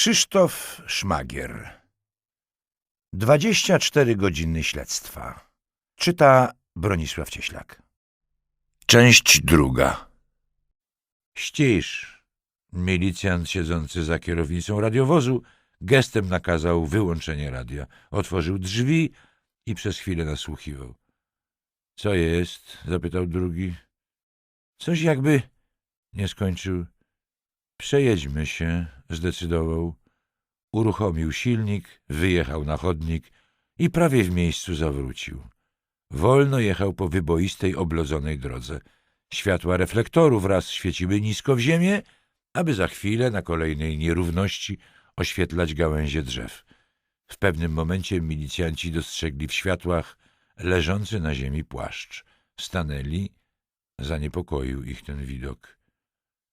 Krzysztof Szmagier 24 godziny śledztwa Czyta Bronisław Cieślak Część druga Ścisz Milicjant siedzący za kierownicą radiowozu gestem nakazał wyłączenie radia. Otworzył drzwi i przez chwilę nasłuchiwał. — Co jest? — zapytał drugi. — Coś jakby... Nie skończył. Przejedźmy się, zdecydował. Uruchomił silnik, wyjechał na chodnik i prawie w miejscu zawrócił. Wolno jechał po wyboistej, oblodzonej drodze. Światła reflektorów raz świeciły nisko w ziemię, aby za chwilę na kolejnej nierówności oświetlać gałęzie drzew. W pewnym momencie milicjanci dostrzegli w światłach leżący na ziemi płaszcz. Stanęli, zaniepokoił ich ten widok.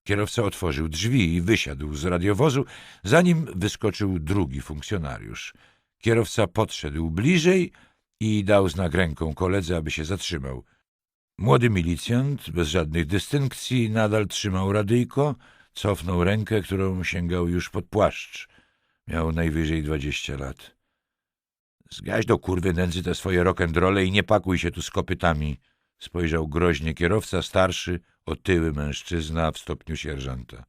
Kierowca otworzył drzwi i wysiadł z radiowozu, zanim wyskoczył drugi funkcjonariusz. Kierowca podszedł bliżej i dał znak ręką koledze, aby się zatrzymał. Młody milicjant, bez żadnych dystynkcji, nadal trzymał radyjko, cofnął rękę, którą sięgał już pod płaszcz. Miał najwyżej dwadzieścia lat. Zgaś do kurwy nędzy te swoje rock'n'rolle i nie pakuj się tu z kopytami. Spojrzał groźnie kierowca, starszy, otyły mężczyzna w stopniu sierżanta.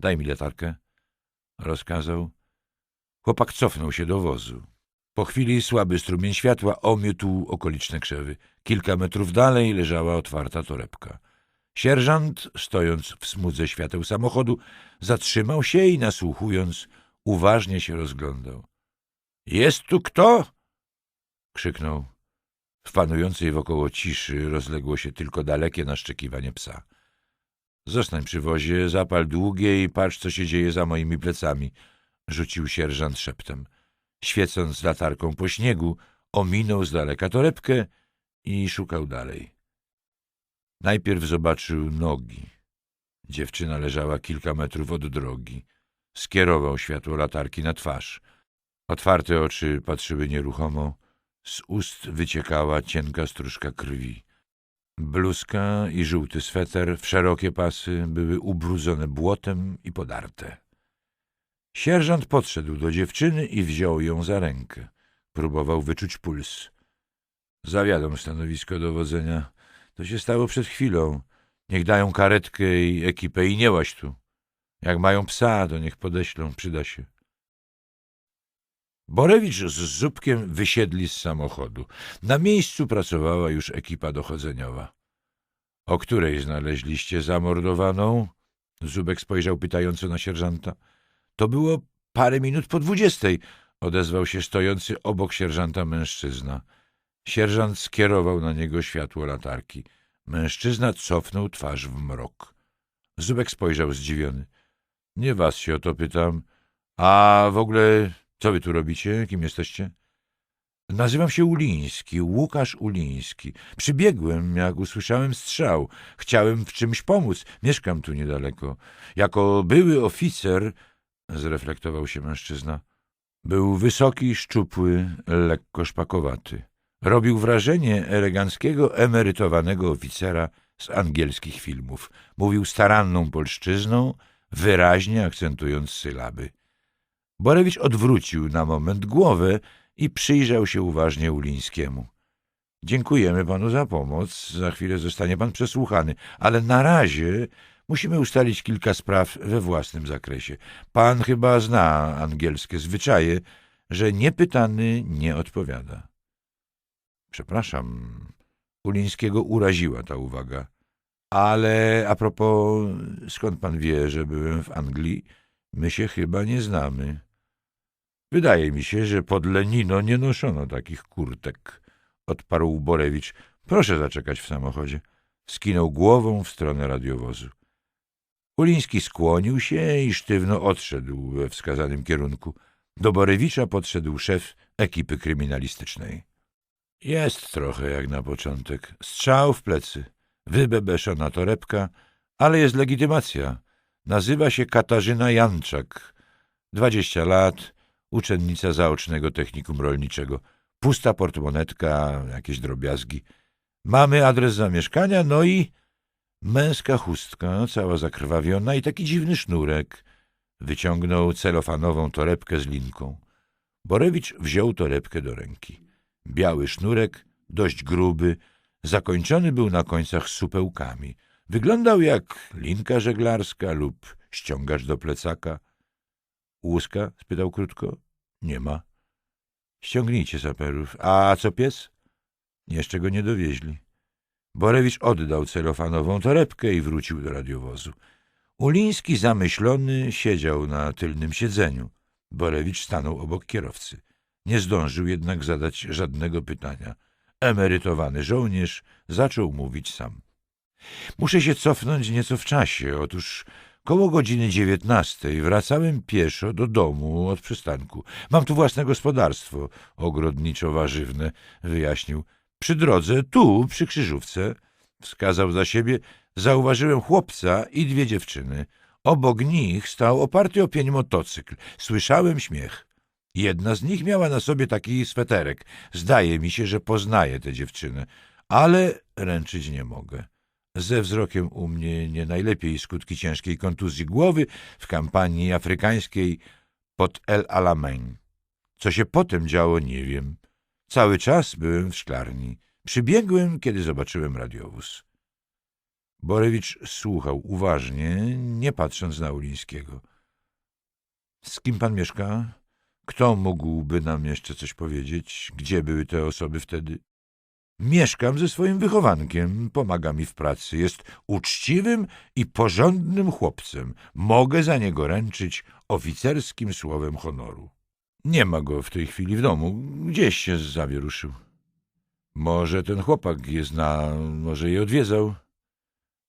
Daj mi latarkę. Rozkazał. Chłopak cofnął się do wozu. Po chwili słaby strumień światła omiótł okoliczne krzewy. Kilka metrów dalej leżała otwarta torebka. Sierżant, stojąc w smudze świateł samochodu, zatrzymał się i nasłuchując, uważnie się rozglądał. — Jest tu kto? — krzyknął. W panującej wokoło ciszy rozległo się tylko dalekie naszczekiwanie psa. Zostań przy wozie, zapal długie i patrz, co się dzieje za moimi plecami, rzucił sierżant szeptem. Świecąc latarką po śniegu, ominął z daleka torebkę i szukał dalej. Najpierw zobaczył nogi. Dziewczyna leżała kilka metrów od drogi. Skierował światło latarki na twarz. Otwarte oczy patrzyły nieruchomo. Z ust wyciekała cienka stróżka krwi. Bluzka i żółty sweter w szerokie pasy były ubrudzone błotem i podarte. Sierżant podszedł do dziewczyny i wziął ją za rękę. Próbował wyczuć puls. Zawiadom stanowisko dowodzenia. To się stało przed chwilą. Niech dają karetkę i ekipę i nie łaź tu. Jak mają psa, to niech podeślą, przyda się. Borewicz z Zubkiem wysiedli z samochodu. Na miejscu pracowała już ekipa dochodzeniowa. — O której znaleźliście zamordowaną? Zubek spojrzał pytająco na sierżanta. — To było parę minut po dwudziestej — odezwał się stojący obok sierżanta mężczyzna. Sierżant skierował na niego światło latarki. Mężczyzna cofnął twarz w mrok. Zubek spojrzał zdziwiony. — Nie was się o to pytam. A w ogóle co wy tu robicie? Kim jesteście? Nazywam się Uliński, Łukasz Uliński. Przybiegłem, jak usłyszałem strzał. Chciałem w czymś pomóc. Mieszkam tu niedaleko. Jako były oficer, zreflektował się mężczyzna. Był wysoki, szczupły, lekko szpakowaty. Robił wrażenie eleganckiego, emerytowanego oficera z angielskich filmów. Mówił staranną polszczyzną, wyraźnie akcentując sylaby. Borewicz odwrócił na moment głowę i przyjrzał się uważnie Ulińskiemu. Dziękujemy panu za pomoc, za chwilę zostanie pan przesłuchany, ale na razie musimy ustalić kilka spraw we własnym zakresie. Pan chyba zna angielskie zwyczaje, że niepytany nie odpowiada. Przepraszam, Ulińskiego uraziła ta uwaga. Ale a propos, skąd pan wie, że byłem w Anglii? My się chyba nie znamy. Wydaje mi się, że pod Lenino nie noszono takich kurtek, odparł Borewicz. Proszę zaczekać w samochodzie. Skinął głową w stronę radiowozu. Uliński skłonił się i sztywno odszedł we wskazanym kierunku. Do Borewicza podszedł szef ekipy kryminalistycznej. Jest trochę jak na początek. Strzał w plecy, wybebeszona torebka, ale jest legitymacja. Nazywa się Katarzyna Janczak. Dwadzieścia lat, uczennica zaocznego technikum rolniczego. Pusta portmonetka, jakieś drobiazgi. Mamy adres zamieszkania, no i męska chustka, cała zakrwawiona i taki dziwny sznurek. Wyciągnął celofanową torebkę z linką. Borewicz wziął torebkę do ręki. Biały sznurek, dość gruby, zakończony był na końcach supełkami. Wyglądał jak linka żeglarska lub ściągacz do plecaka. Łuska? spytał krótko. Nie ma. Ściągnijcie saperów. A co pies? Jeszcze go nie dowieźli. Borewicz oddał celofanową torebkę i wrócił do radiowozu. Uliński zamyślony siedział na tylnym siedzeniu. Borewicz stanął obok kierowcy. Nie zdążył jednak zadać żadnego pytania. Emerytowany żołnierz zaczął mówić sam. Muszę się cofnąć nieco w czasie. Otóż koło godziny dziewiętnastej wracałem pieszo do domu od przystanku. Mam tu własne gospodarstwo ogrodniczo-warzywne, wyjaśnił. Przy drodze, tu, przy krzyżówce, wskazał za siebie, zauważyłem chłopca i dwie dziewczyny. Obok nich stał oparty o pień motocykl. Słyszałem śmiech. Jedna z nich miała na sobie taki sweterek. Zdaje mi się, że poznaję tę dziewczynę, ale ręczyć nie mogę. Ze wzrokiem u mnie nie najlepiej skutki ciężkiej kontuzji głowy w kampanii afrykańskiej pod El Alamein. Co się potem działo, nie wiem. Cały czas byłem w szklarni. Przybiegłem, kiedy zobaczyłem radiowóz. Borewicz słuchał uważnie, nie patrząc na Ulińskiego. — Z kim pan mieszka? Kto mógłby nam jeszcze coś powiedzieć? Gdzie były te osoby wtedy? Mieszkam ze swoim wychowankiem, pomaga mi w pracy. Jest uczciwym i porządnym chłopcem. Mogę za niego ręczyć oficerskim słowem honoru. Nie ma go w tej chwili w domu. Gdzieś się zawieruszył. Może ten chłopak je zna, może je odwiedzał.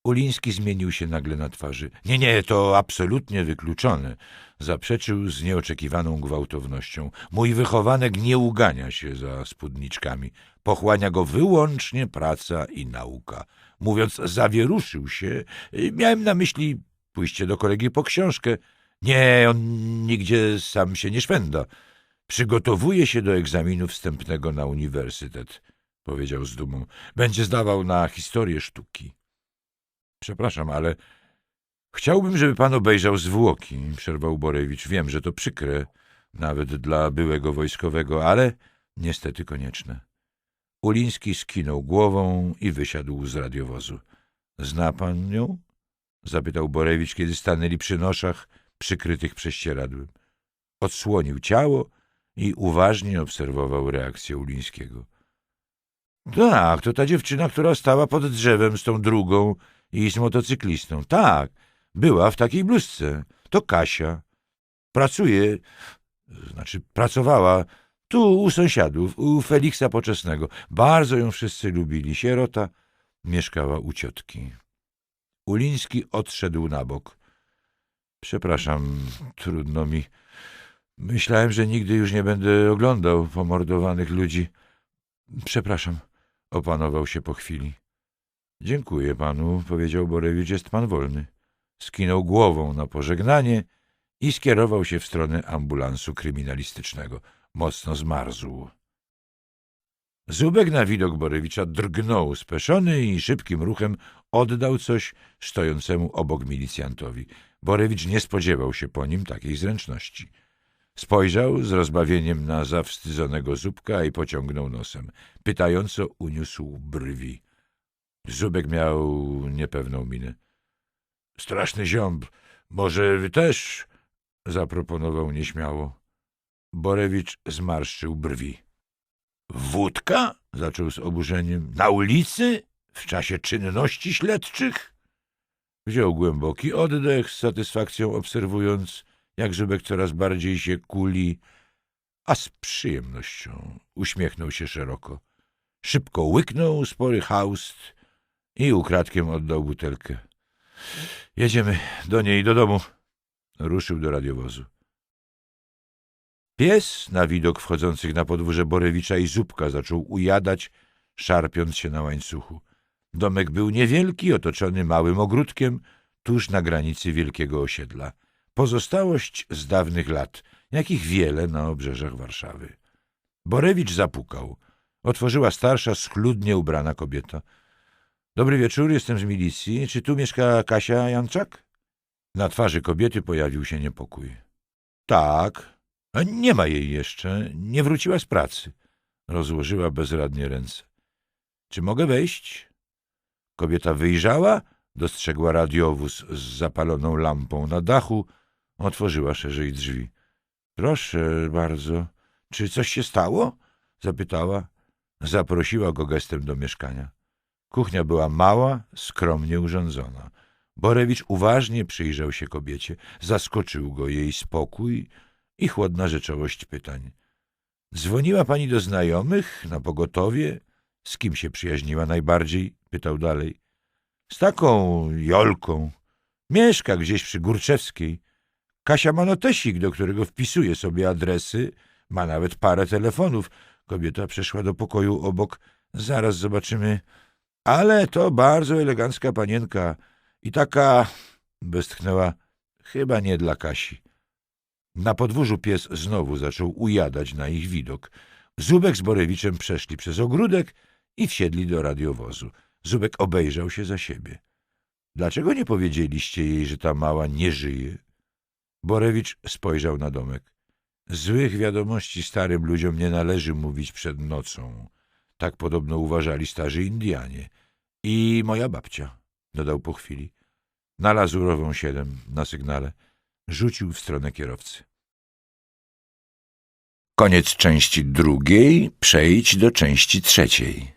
Uliński zmienił się nagle na twarzy. Nie, nie, to absolutnie wykluczone. Zaprzeczył z nieoczekiwaną gwałtownością. Mój wychowanek nie ugania się za spódniczkami. Pochłania go wyłącznie praca i nauka. Mówiąc zawieruszył się, miałem na myśli pójście do kolegi po książkę. Nie, on nigdzie sam się nie szwenda. Przygotowuje się do egzaminu wstępnego na uniwersytet, powiedział z dumą. Będzie zdawał na historię sztuki. Przepraszam, ale chciałbym, żeby pan obejrzał zwłoki, przerwał Borewicz. Wiem, że to przykre, nawet dla byłego wojskowego, ale niestety konieczne. Uliński skinął głową i wysiadł z radiowozu. Zna pan zapytał Borewicz, kiedy stanęli przy noszach przykrytych prześcieradłem. Odsłonił ciało i uważnie obserwował reakcję Ulińskiego. Tak, to ta dziewczyna, która stała pod drzewem z tą drugą i z motocyklistą. Tak, była w takiej bluzce. To Kasia. Pracuje, znaczy pracowała tu u sąsiadów, u Feliksa Poczesnego. Bardzo ją wszyscy lubili. Sierota mieszkała u ciotki. Uliński odszedł na bok. Przepraszam, trudno mi. Myślałem, że nigdy już nie będę oglądał pomordowanych ludzi. Przepraszam, opanował się po chwili. Dziękuję panu, powiedział Borewicz, jest pan wolny. Skinął głową na pożegnanie i skierował się w stronę ambulansu kryminalistycznego. Mocno zmarzł. Zubek na widok Borewicza drgnął speszony i szybkim ruchem oddał coś stojącemu obok milicjantowi. Borewicz nie spodziewał się po nim takiej zręczności. Spojrzał z rozbawieniem na zawstydzonego Zubka i pociągnął nosem. Pytająco uniósł brwi. Zubek miał niepewną minę. — Straszny ziąb, może wy też? — zaproponował nieśmiało. Borewicz zmarszczył brwi. — Wódka? — zaczął z oburzeniem. — Na ulicy? W czasie czynności śledczych? Wziął głęboki oddech, z satysfakcją obserwując, jak Zubek coraz bardziej się kuli, a z przyjemnością uśmiechnął się szeroko. Szybko łyknął spory haust i ukradkiem oddał butelkę. Jedziemy do niej, do domu. Ruszył do radiowozu. Pies na widok wchodzących na podwórze Borewicza i Zupka zaczął ujadać, szarpiąc się na łańcuchu. Domek był niewielki, otoczony małym ogródkiem, tuż na granicy wielkiego osiedla. Pozostałość z dawnych lat, jakich wiele na obrzeżach Warszawy. Borewicz zapukał. Otworzyła starsza, schludnie ubrana kobieta. Dobry wieczór, jestem z milicji. Czy tu mieszka Kasia Janczak? Na twarzy kobiety pojawił się niepokój. Tak, a nie ma jej jeszcze, nie wróciła z pracy. Rozłożyła bezradnie ręce. Czy mogę wejść? Kobieta wyjrzała, dostrzegła radiowóz z zapaloną lampą na dachu, otworzyła szerzej drzwi. Proszę bardzo. Czy coś się stało? zapytała. Zaprosiła go gestem do mieszkania. Kuchnia była mała, skromnie urządzona. Borewicz uważnie przyjrzał się kobiecie. Zaskoczył go jej spokój i chłodna rzeczowość pytań. Dzwoniła pani do znajomych, na pogotowie? Z kim się przyjaźniła najbardziej? Pytał dalej. Z taką Jolką. Mieszka gdzieś przy Górczewskiej. Kasia ma notesik, do którego wpisuje sobie adresy. Ma nawet parę telefonów. Kobieta przeszła do pokoju obok. Zaraz zobaczymy. Ale to bardzo elegancka panienka. I taka... Westchnęła. Chyba nie dla Kasi. Na podwórzu pies znowu zaczął ujadać na ich widok. Zubek z Borewiczem przeszli przez ogródek i wsiedli do radiowozu. Zubek obejrzał się za siebie. Dlaczego nie powiedzieliście jej, że ta mała nie żyje? Borewicz spojrzał na domek. Złych wiadomości starym ludziom nie należy mówić przed nocą. Tak podobno uważali starzy Indianie. I moja babcia, dodał po chwili. Na Lazurową siedem na sygnale. Rzucił w stronę kierowcy. Koniec części drugiej. Przejdź do części trzeciej.